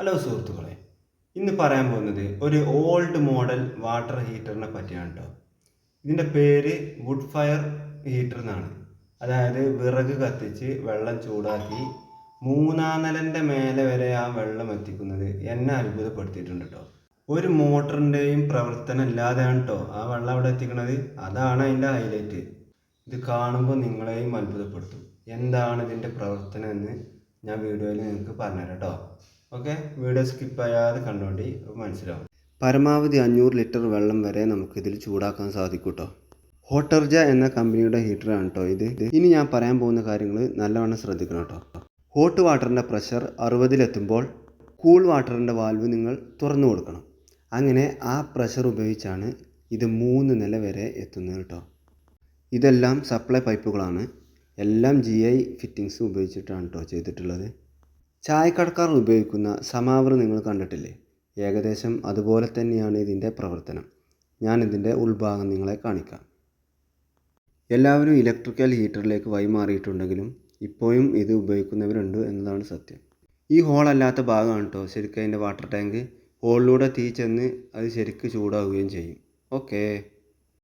Hello സുഹൃത്തുക്കളെ ഇന്ന് പറയാൻ പോകുന്നത് ഒരു ഓൾഡ് മോഡൽ വാട്ടർ ഹീറ്ററിനെ പറ്റിയാണ് കേട്ടോ ഇതിന്റെ പേര് വുഡ് ഫയർ ഹീറ്റർ എന്നാണ്. അതായത് വിറക് കത്തിച്ച് വെള്ളം ചൂടാക്കി മൂന്നാം നിലന്റെ മേലെ വരെ ആ വെള്ളം എത്തിക്കുന്നത് എന്നെ അത്ഭുതപ്പെടുത്തിയിട്ടുണ്ട് കേട്ടോ ഒരു മോട്ടറിന്റെയും പ്രവർത്തനം ഇല്ലാതെയാണ് കേട്ടോ ആ വെള്ളം അവിടെ എത്തിക്കുന്നത്. അതാണ് അതിന്റെ ഹൈലൈറ്റ് ഇത് കാണുമ്പോൾ നിങ്ങളെയും അത്ഭുതപ്പെടുത്തും. എന്താണ് ഇതിന്റെ പ്രവർത്തനം എന്ന് ഞാൻ വീഡിയോയിൽ നിങ്ങൾക്ക് പറഞ്ഞുതരാം കേട്ടോ ഓക്കെ? വീഡിയോ സ്കിപ്പ് ചെയ്യാതെ കണ്ടുകൊണ്ട് മനസ്സിലാവും. പരമാവധി അഞ്ഞൂറ് ലിറ്റർ വെള്ളം വരെ നമുക്കിതിൽ ചൂടാക്കാൻ സാധിക്കും കേട്ടോ ഹോട്ടർജ എന്ന കമ്പനിയുടെ ഹീറ്ററാണ് കേട്ടോ ഇത്. ഇനി ഞാൻ പറയാൻ പോകുന്ന കാര്യങ്ങൾ നല്ലവണ്ണം ശ്രദ്ധിക്കണം കേട്ടോ ഹോട്ട് വാട്ടറിന്റെ പ്രഷർ അറുപതിലെത്തുമ്പോൾ കൂൾ വാട്ടറിന്റെ വാൽവ് നിങ്ങൾ തുറന്നു കൊടുക്കണം. അങ്ങനെ ആ പ്രഷർ ഉപയോഗിച്ചാണ് ഇത് മൂന്ന് നില വരെ എത്തുന്നത് കേട്ടോ ഇതെല്ലാം സപ്ലൈ പൈപ്പുകളാണ് എല്ലാം ജി ഐ ഫിറ്റിങ്സ് ഉപയോഗിച്ചിട്ടാണ് കേട്ടോ ചെയ്തിട്ടുള്ളത്. ചായക്കടക്കാർ ഉപയോഗിക്കുന്ന സമാവർ നിങ്ങൾ കണ്ടിട്ടില്ലേ? ഏകദേശം അതുപോലെ തന്നെയാണ് ഇതിന്റെ പ്രവർത്തനം. ഞാനിതിന്റെ ഉൾഭാഗം നിങ്ങളെ കാണിക്കാം. എല്ലാവരും ഇലക്ട്രിക്കൽ ഹീറ്ററിലേക്ക് വഴിമാറിയിട്ടുണ്ടെങ്കിലും ഇപ്പോഴും ഇത് ഉപയോഗിക്കുന്നവരുണ്ട് എന്നതാണ് സത്യം. ഈ ഹോളല്ലാത്ത ഭാഗമാണ് കേട്ടോ ശരിക്കും അതിന്റെ വാട്ടർ ടാങ്ക്. ഹോളിലൂടെ തീ ചെന്ന് അത് ശരിക്ക് ചൂടാവുകയും ചെയ്യും. ഓക്കേ.